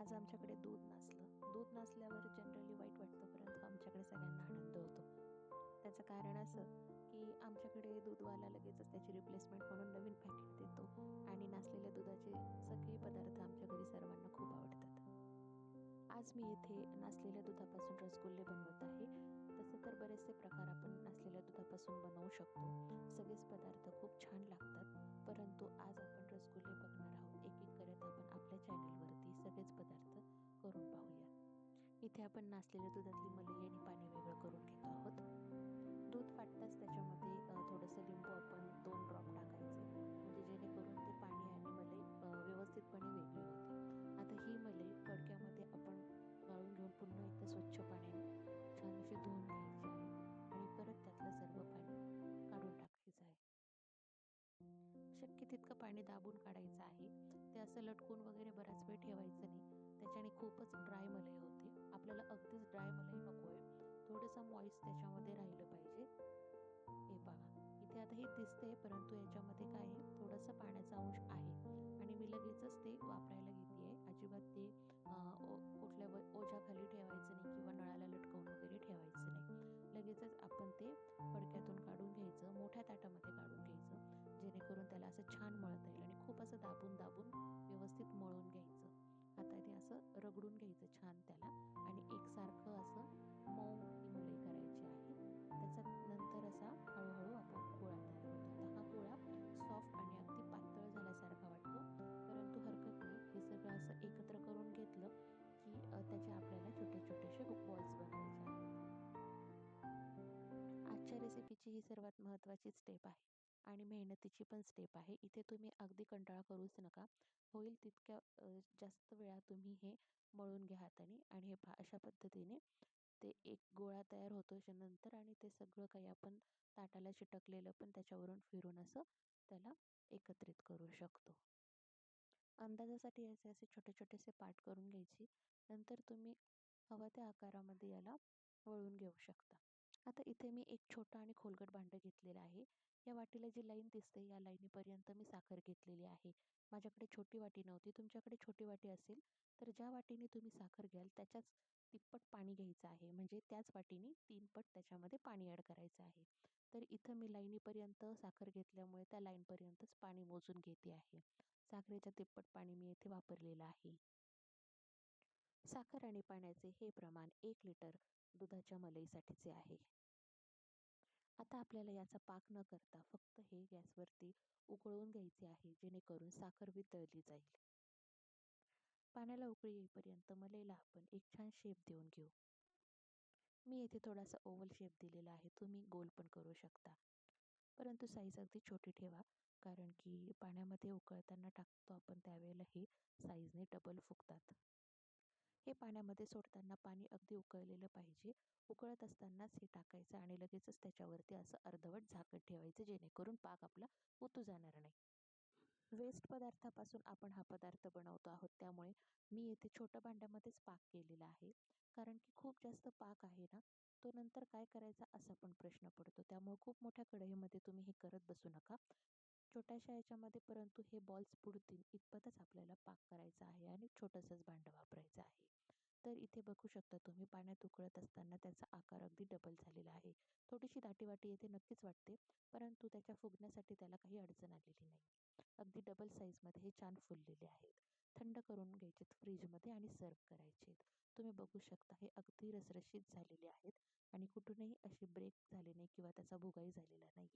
आज आमच्याकडे दूध नसलं. दूध नसल्यावर जनरली वाईट वाटतं परंतु आमच्याकडे सगळ्यांना आनंद होतो. त्याचं कारण असं की आमच्याकडे दूधवाला लगेचच त्याची रिप्लेसमेंट म्हणून नवीन पॅकेट देतो आणि नाचलेल्या दुधाचे सगळे पदार्थ आमच्या घरी सर्वांना खूप आवडतात. आज मी येथे नाचलेल्या दुधापासून रसगुल्ले बनवत आहे. तसं तर बरेचसे प्रकार आपण नाचलेल्या दुधापासून बनवू शकतो. सगळेच पदार्थ खूप छान लागतात. परंतु आज आपण रसगुल्ले बघणार आहोत. एक आपण आपल्या चॅनलवरती सगळेच पदार्थ करून पाहूया. इथे आपण नाचलेल्या दुधातली मलई आणि पाणी वेगळं करून घेतो आहोत. दूध फाटताच त्याच्यामध्ये थोडंसं लिंबू आपण दोन ड्रॉप टाकायचे. म्हणजे जेणेकरून ते पाणी आणि मलई व्यवस्थितपणे वेगळी होते आता ही मलई फडक्यामध्ये आपण गाळून घेऊन पुन्हा एकदा स्वच्छ पाण्याने छान अशी धुवून घ्यायची आहे आणि परत त्यातलं सर्व पाणी काढून टाकायचं आहे. शक्य तितकं पाणी दाबून काढायचं आहे असं लटकून वगैरे बराच वेळ ठेवायचं नाही. त्याच्याने खूपच ड्राय मलई होते. आपल्याला अगदीच ड्राय मलई नको आहे. थोडंसं मॉइस्ट त्याच्यामध्ये राहिलं पाहिजे. हे पहा इथे आता हे दिसते परंतु याच्यामध्ये काय आहे? थोडंसं पाण्याचा अंश आहे. आणि मी लगेचच ते वापरायला घेते आहे अजिबात ते कुठल्या ओझ्याखाली ठेवायचं नाही किंवा नळाला लटकवून वगैरे ठेवायचं नाही. लगेचच आपण ते फडक्यातून काढून घ्यायचं मोठ्या ताटामध्ये काढून घ्यायचं जेणेकरून त्याला असं छान मळता येईल. खूप असं दाबून दाबून व्यवस्थित मळून घ्यायचं. आता ते असं रगडून घ्यायचं छान त्याला आणि एकसारखं असं मऊ ती करायचे आहे. त्याचा नंतर असा हळूहळू आपण गोळा तयार होतो आता हा गोळा सॉफ्ट आणि अगदी पातळ झाल्यासारखा वाटतो परंतु हरकत नाही. हे सगळं असं एकत्र करून घेतलं की त्याचे आपल्याला छोटे छोटेसे बॉल्स बनवायचे आहेत. आजच्या रेसिपीची ही सर्वात महत्त्वाची स्टेप आहे. आणि मेहनतीची पण स्टेप आहे. इथे तुम्ही अगदी कंटाळा करूच नका. होईल तितक्या जास्त वेळा तुम्ही हे मळून घ्या हाताने आणि हे पा अशा पद्धतीने ते एक गोळा तयार होतो नंतर आणि ते सगळं काही आपण ताटाला चिटकलेलं पण त्याच्यावरून फिरून असं त्याला एकत्रित करू शकतो. अंदाजासाठी याचे असे छोटे छोटेसे पाठ करून घ्यायची. नंतर तुम्ही हवा त्या आकारामध्ये याला वळून घेऊ शकता. आता इथे मी एक छोटं आणि खोलगट भांडं घेतलेलं आहे. या वाटीला जी लाईन दिसते या लाईनीपर्यंत मी साखर घेतलेली आहे. माझ्याकडे छोटी वाटी नव्हती तुमच्याकडे छोटी वाटी असेल तर ज्या वाटीने तुम्ही साखर घ्याल त्याच्याच तिप्पट पाणी घ्यायचं आहे. म्हणजे त्याच वाटीने तीन पट त्याच्यामध्ये पाणी ॲड करायचं आहे. तर इथं मी लाईनीपर्यंत साखर घेतल्यामुळे त्या लाईनपर्यंतच पाणी मोजून घेते आहे. साखरेच्या तिप्पट पाणी मी येथे वापरलेलं आहे. साखर आणि पाण्याचे हे प्रमाण एक लिटर दुधाच्या मलईसाठीचे आहे. आता आपल्याला याचा पाक न करता फक्त हे गॅसवरती उकळवून घ्यायचे आहे जेणेकरून साखर वितळली जाईल. पाण्याला उकळी येईपर्यंत मलईला आपण एक छान शेप देऊन घेऊ. मी येथे थोडासा ओव्हल शेप दिलेला आहे तुम्ही गोल पण करू शकता. परंतु साईज अगदी छोटी ठेवा कारण की पाण्यामध्ये उकळताना टाकतो आपण त्यावेळेला हे साईजने डबल फुगतात हे पाण्यामध्ये सोडताना पाणी अगदी उकळलेलं पाहिजे. उकळत असतानाच हे टाकायचं आणि लगेचच त्याच्यावरती असं अर्धवट झाकण ठेवायचं जेणेकरून पाक आपला उतू जाणार नाही. वेस्ट पदार्थापासून आपण हा पदार्थ बनवतो आहोत. त्यामुळे मी येथे छोट्या भांड्यामध्येच पाक केलेला आहे. कारण की खूप जास्त पाक आहे ना तो नंतर काय करायचा असा पण प्रश्न पडतो. त्यामुळे खूप मोठ्या कढईमध्ये तुम्ही हे करत बसू नका. छोट्याशा याच्यामध्ये परंतु हे बॉल्स पुढतील इतपतच आपल्याला पाक करायचा आहे आणि छोटंसंच भांडं वापरायचं आहे. तर इथे बघू शकता तुम्ही पाण्यात उकळत असताना त्याचा आकार अगदी डबल झालेला आहे. थोडीशी दाटीवाटी येथे नक्कीच वाटते परंतु त्याच्या फुगण्यासाठी त्याला काही अडचण आलेली नाही. अगदी डबल साईजमध्ये हे छान फुललेले आहेत. थंड करून घ्यायचेत फ्रीजमध्ये आणि सर्व करायचे तुम्ही बघू शकता हे अगदी रसरशीत झालेले आहेत आणि कुठूनही असे ब्रेक झाले नाही किंवा त्याचा भुगाई झालेला नाही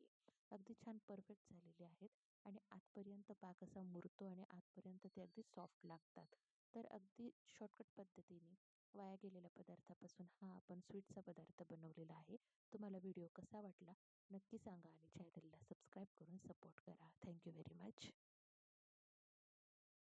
अगदी छान परफेक्ट झालेले आहेत आणि आतपर्यंत पाक असा मुरतो आणि आतपर्यंत ते अगदी सॉफ्ट लागतात. तर अगदी शॉर्टकट पद्धतीने वाया गेलेल्या पदार्थापासून हा आपण स्वीटचा पदार्थ बनवलेला आहे. तुम्हाला व्हिडिओ कसा वाटला नक्की सांगा आणि चॅनलला सबस्क्राईब करून सपोर्ट करा. Thank you very much